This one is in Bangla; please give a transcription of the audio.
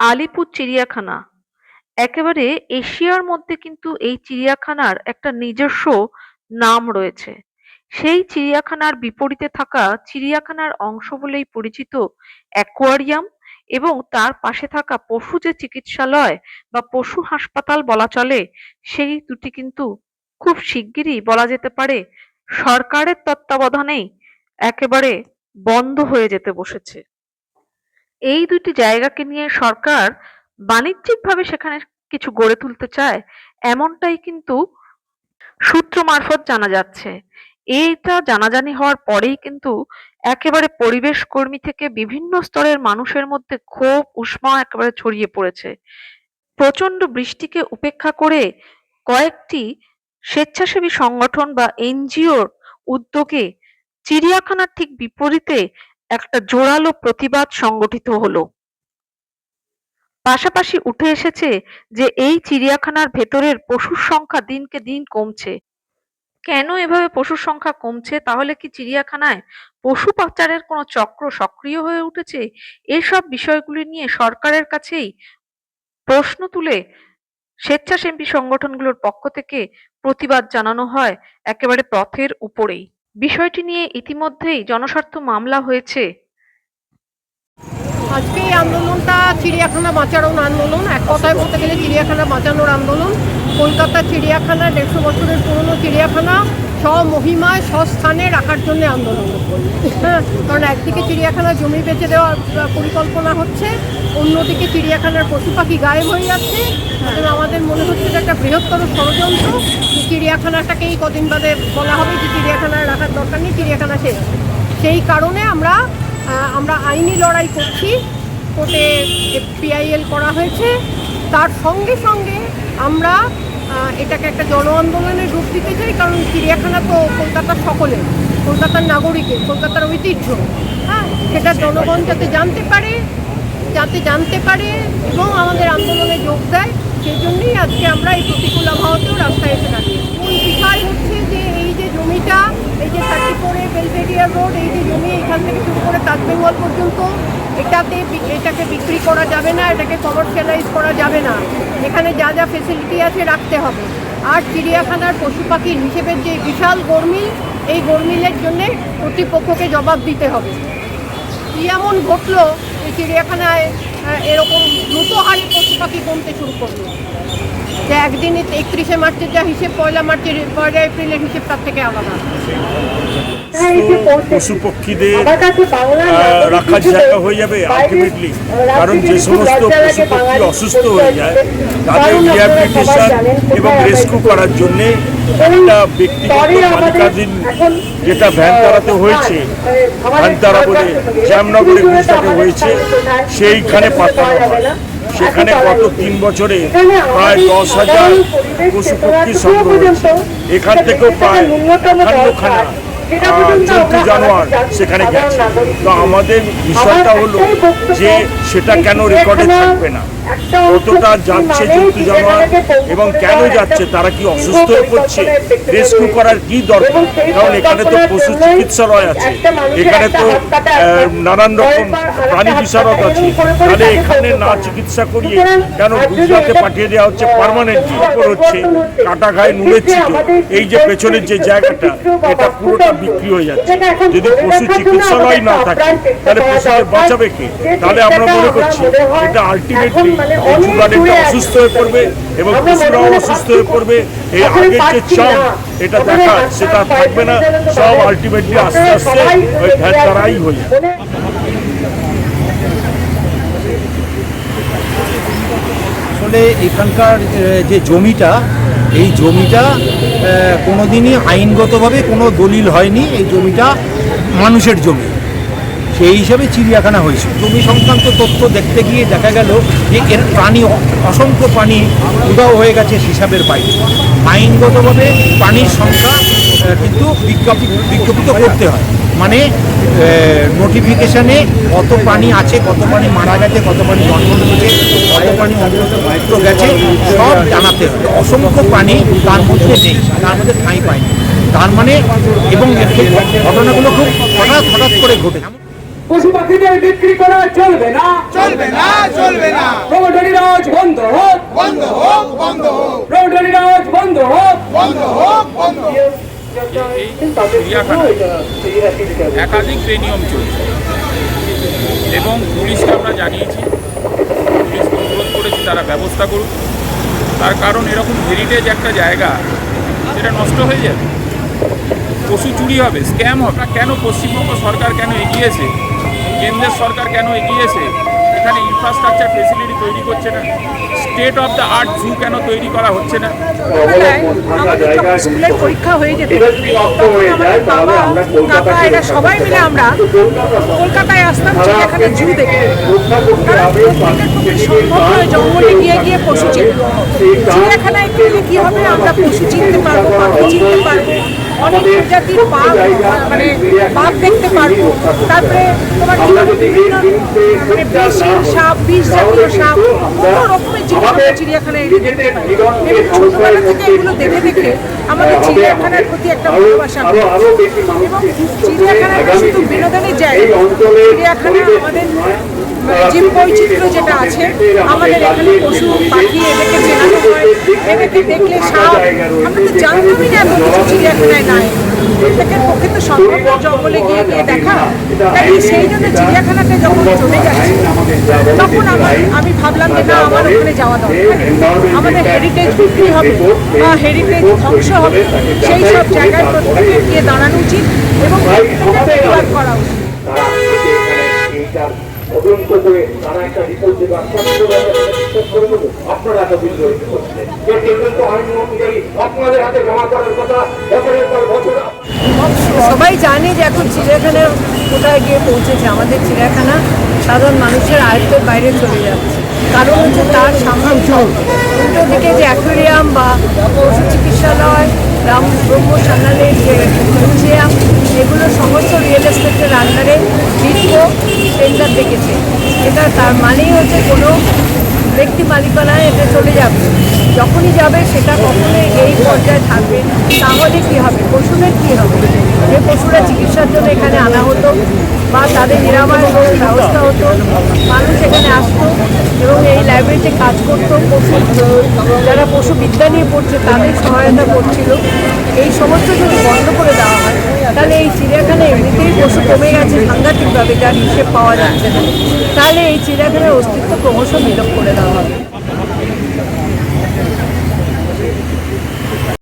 আলিপুর চিড়িয়াখানা। একেবারে এশিয়ার মধ্যে কিন্তু এই চিড়িয়াখানার একটা নিজস্ব নাম রয়েছে। সেই চিড়িয়াখানার বিপরীতে থাকা চিড়িয়াখানার অংশ বলেই পরিচিত অ্যাকোয়ারিয়াম এবং তার পাশে থাকা পশু যে চিকিৎসালয় বা পশু হাসপাতাল বলা চলে, সেই দুটি কিন্তু খুব শিগগিরই বলা যেতে পারে সরকারের তত্ত্বাবধানেই একেবারে বন্ধ হয়ে যেতে বসেছে। এই দুটি জায়গাকে নিয়ে সরকার বাণিজ্যিকভাবে সেখানে কিছু গড়ে তুলতে চায়, এমনটাই কিন্তু সূত্র মারফত জানা যাচ্ছে। এইটা জানাজানি হওয়ার পরেই কিন্তু একেবারে পরিবেশ কর্মী থেকে বিভিন্ন স্তরের মানুষের মধ্যে ক্ষোভ, উষ্মা একেবারে ছড়িয়ে পড়েছে। প্রচণ্ড বৃষ্টিকে উপেক্ষা করে কয়েকটি স্বেচ্ছাসেবী সংগঠন বা এনজিওর উদ্যোগে চিড়িয়াখানার ঠিক বিপরীতে একটা জোরালো প্রতিবাদ সংগঠিত হলো। পাশাপাশি উঠে এসেছে যে এই চিড়িয়াখানার ভেতরের পশুর সংখ্যা দিনকে দিন কমছে। কেন এভাবে পশুর সংখ্যা কমছে? তাহলে কি চিড়িয়াখানায় পশু পাচারের কোনো চক্র সক্রিয় হয়ে উঠেছে? এসব বিষয়গুলি নিয়ে সরকারের কাছেই প্রশ্ন তুলে স্বেচ্ছাসেবী সংগঠনগুলোর পক্ষ থেকে প্রতিবাদ জানানো হয় একেবারে পথের উপরেই। বিষয়টি নিয়ে ইতিমধ্যেই জনস্বার্থ মামলা হয়েছে। আজকে এই আন্দোলনটা চিড়িয়াখানা বাঁচানোর আন্দোলন। এক কথায় বলতে গেলে চিড়িয়াখানা বাঁচানোর আন্দোলন। কলকাতা চিড়িয়াখানা, দেড়শো বছরের পুরনো চিড়িয়াখানা, স্বমহিমায়, স্বস্থানে রাখার জন্য আন্দোলন। হ্যাঁ কারণ একদিকে চিড়িয়াখানার জমি বেঁচে দেওয়ার পরিকল্পনা হচ্ছে, অন্যদিকে চিড়িয়াখানার পশু পাখি গায়েব হয়ে যাচ্ছে। আমাদের মনে হচ্ছে একটা বৃহত্তর ষড়যন্ত্র। চিড়িয়াখানাটাকেই কদিন বাদে বলা হবে যে চিড়িয়াখানায় রাখার দরকার নেই, চিড়িয়াখানা শেষ সেই কারণে আমরা আমরা আইনি লড়াই করছি। কোর্টে পিআইএল করা হয়েছে। তার সঙ্গে সঙ্গে আমরা এটাকে একটা জন আন্দোলনের রূপ দিতে চাই, কারণ চিড়িয়াখানা তো কলকাতার সকলের, কলকাতার নাগরিকের, কলকাতার ঐতিহ্য। হ্যাঁ সেটা জনগণ যাতে জানতে পারে, যাতে জানতে পারে এবং আমাদের আন্দোলনে যোগ দেয়। সেই জন্যই আজকে আমরা এই প্রতিকূল আবহাওয়াতেও রাস্তায় এসে থাকি মূল বিষয় হচ্ছে যে এই যে জমিটা এই যে থার্টি ফোরে বেলভেরিয়া রোড, এই যে জমি এখান থেকে শুরু করে তাজ বেঙ্গল পর্যন্ত, এটাতে এটাকে বিক্রি করা যাবে না, এটাকে কমার্শিয়ালাইজ করা যাবে না। এখানে যা যা ফেসিলিটি আছে রাখতে হবে। আর চিড়িয়াখানার পশু পাখির হিসেবের যে বিশাল গরমিল, এই গরমিলের জন্যে কর্তৃপক্ষকে জবাব দিতে হবে। কি এমন ঘটলো এই চিড়িয়াখানায় এরকম দ্রুত হারে পশু পাখি কমতে শুরু করল? যে একদিনে একত্রিশে মার্চের যা হিসেব পয়লা মার্চের পয়লা এপ্রিলের হিসেব তার থেকে আলাদা। পশু পক্ষীদের রাখার জায়গা হয়ে যাবে আলটিমেটলি কারণ যে সমস্ত পশু পক্ষী অসুস্থ হয়ে যায় তাদের রিহ্যাবিলিটেশন এবং রেস্কিউ করার জন্য একটা ব্যক্তিগত মালিকাধীন যেটা ভ্যান তারাতে হয়েছে ভ্যান তারা বলে জামনগরে হয়েছে সেইখানে পাঠানো হয়। সেখানে গত তিন বছরে প্রায় দশ হাজার পশু পক্ষী সংগ্রহ এখান থেকেও প্রায় একান্নখানা আহ, জন্তু সেখানে গেছে। তো আমাদের বিষয়টা হলো যে সেটা কেন রেকর্ডে থাকবে না? কতটা যাচ্ছে জন্তু জানোয়ার এবং কেন যাচ্ছে তারা কি অসুস্থ হয়ে পড়ছে? রেস্কিউ করার কি দরকার? কারণ এখানে তো পশু চিকিৎসালয় আছে। এখানে তো নানান রকম প্রাণী বিশারদ আছে। তাহলে এখানে না চিকিৎসা করিয়ে কেন গুজরাটে পাঠিয়ে দেওয়া হচ্ছে? পার্মানেন্টলি হচ্ছে কাটা ঘায়ে নুনের ছিটো এই যে পেছনের যে জায়গাটা এটা পুরোটা বিক্রি হয়ে যাচ্ছে। যদি পশু চিকিৎসালয় না থাকে তাহলে পশুদের বাঁচাবে কে? তাহলে আমরা মনে করছি এটা আলটিমেটলি পশু গার্ডেনটা অসুস্থ হয়ে পড়বে এবং পশুরাও অসুস্থ হয়ে পড়বে। এই আগের যে চাপ এটা দেখা সেটা থাকবে না। সব আলটিমেটলি আস্তে আস্তে ওই ভ্যান দ্বারাই হয়ে যাবে। আসলে এখানকার যে জমিটা এই জমিটা আহ, কোনোদিনই আইনগতভাবে কোনো দলিল হয়নি এই জমিটা মানুষের জমি। সেই হিসাবে চিড়িয়াখানা হয়েছে। জমি সংক্রান্ত তথ্য দেখতে গিয়ে দেখা গেল যে এর প্রাণী অসংখ্য প্রাণী উদাও হয়ে গেছে হিসাবের বাইরে। আইনগতভাবে প্রাণীর সংখ্যা কিন্তু বিজ্ঞাপিত করতে হয়। মানে নোটিফিকেশানে কত প্রাণী আছে কত প্রাণী মারা গেছে কত প্রাণী জন্ম নিয়েছে কত প্রাণী অন্তত গেছে সব জানাতে হবে। অসংখ্য প্রাণী তার মধ্যে নেই তার মধ্যে ঠাঁই পায়নি। তার মানে এবং ঘটনাগুলো খুব হঠাৎ হঠাৎ করে ঘটে। পশু পাখিদের বিক্রি করা চলবে না। চলবে না চলবে না। প্রমোটারি রাজ বন্ধ হোক। বন্ধ হোক বন্ধ হোক। প্রমোটারি রাজ বন্ধ হোক। বন্ধ হোক। চিড়িয়াখানায় একাধিক বেনিয়ম চলছে। এবং পুলিশকে আমরা জানিয়েছি পুলিশকে অনুরোধ করেছি তারা ব্যবস্থা করুক। তার কারণ এরকম হেরিটেজ একটা জায়গা সেটা নষ্ট হয়ে যাবে। পশু চুরি হবে স্ক্যাম হবে। কেন পশ্চিমবঙ্গ সরকার কেন এগিয়েছে কেন্দ্রের সরকার কেন এগিয়েছে এখানে ইনফ্রাস্ট্রাকচার ফেসিলিটি তৈরি করছে না। State of the art zoo কেন তৈরি করা হচ্ছে না? স্কুলের পরীক্ষা হয়ে যেত বাবা এরা সবাই মিলে আমরা কলকাতায় আসতাম চিড়িয়াখানা জু দেখে জঙ্গলে গিয়ে গিয়ে পশু চিনতে। চিড়িয়াখানায় গেলে কি হবে আমরা পশু চিনতে পারব পাখি চিনতে পারব। অনেক প্রজাতির বাঘ মানে বাঘ দেখতে পারব। তারপরে তোমার বিভিন্ন মানে বেশি সাপ বিষ জাতীয় সাপ কত রকমের জিনিস চিড়িয়াখানায় ছোটবেলা থেকে এগুলো দেখে দেখে আমাদের চিড়িয়াখানার প্রতি একটা ভালোবাসা এবং চিড়িয়াখানা শুধু বিনোদনের জায়গা চিড়িয়াখানা আমাদের জীব বৈচিত্র্য যেটা আছে আমাদের এখানে পশু পাখি এদেরকে চেনানো হয় এদেরকে দেখলে সাপ। আমরা তো জানতামই না এত কিছু চিড়িয়াখানায়। সম্ভব জঙ্গলে গিয়ে গিয়ে দেখা সেই জন্য চিড়িয়াখানাতে যখন চলে যাচ্ছি, তখন আমার, আমি ভাবলাম যে আমার ওখানে যাওয়া দরকার। আমাদের হেরিটেজ বিক্রি হবে হেরিটেজ ধ্বংস হবে, সেই সব জায়গায় প্রত্যেকের গিয়ে দাঁড়ানো উচিত এবং তদন্ত করে তারা একটা রিপোর্ট দেবে। বিশ্বাস করে দেবো আপনারা এত আইন অনুযায়ী আপনাদের হাতে জমা করার কথা বছরের পর বছর সবাই জানে যে এখন চিড়িয়াখানা কোথায় গিয়ে পৌঁছেছে। আমাদের চিড়িয়াখানা সাধারণ মানুষের আয়ত্তের বাইরে চলে যাচ্ছে। কারণ হচ্ছে তার সামর্থ্য উল্টো দিকে যে অ্যাকোয়ারিয়াম বা পশু চিকিৎসালয় রাম ব্রহ্ম সান্যালের যে মিউজিয়াম এগুলো সমস্ত রিয়েল এস্টেটের আন্ডারে বিটকো টেন্ডার দেখেছে। এটা তার মানেই হচ্ছে কোনো ব্যক্তি মালিকানায় এটা চলে যাবে। যখনই যাবে, সেটা কখনোই এই পর্যায়ে থাকবে তাহলে কি হবে? পশুদের কি হবে? যে পশুরা চিকিৎসার জন্য এখানে আনা হতো বা তাদের নিরাময় ব্যবস্থা হতো, মানুষ এখানে আসতো এবং এই লাইব্রেরিতে কাজ করতো। পশু, যারা পশু বিদ্যা নিয়ে পড়ছে, তাদের সহায়তা করছিল। এই সমস্ত যদি বন্ধ করে দেওয়া হয় তাহলে এই চিড়িয়াখানায় এমনিতেই পশু কমে গেছে, সাংঘাতিকভাবে, যার হিসেব পাওয়া যাচ্ছে না। তাহলে এই চিড়িয়াখানার অস্তিত্ব ক্রমশ বিলোপ করে দেওয়া হবে।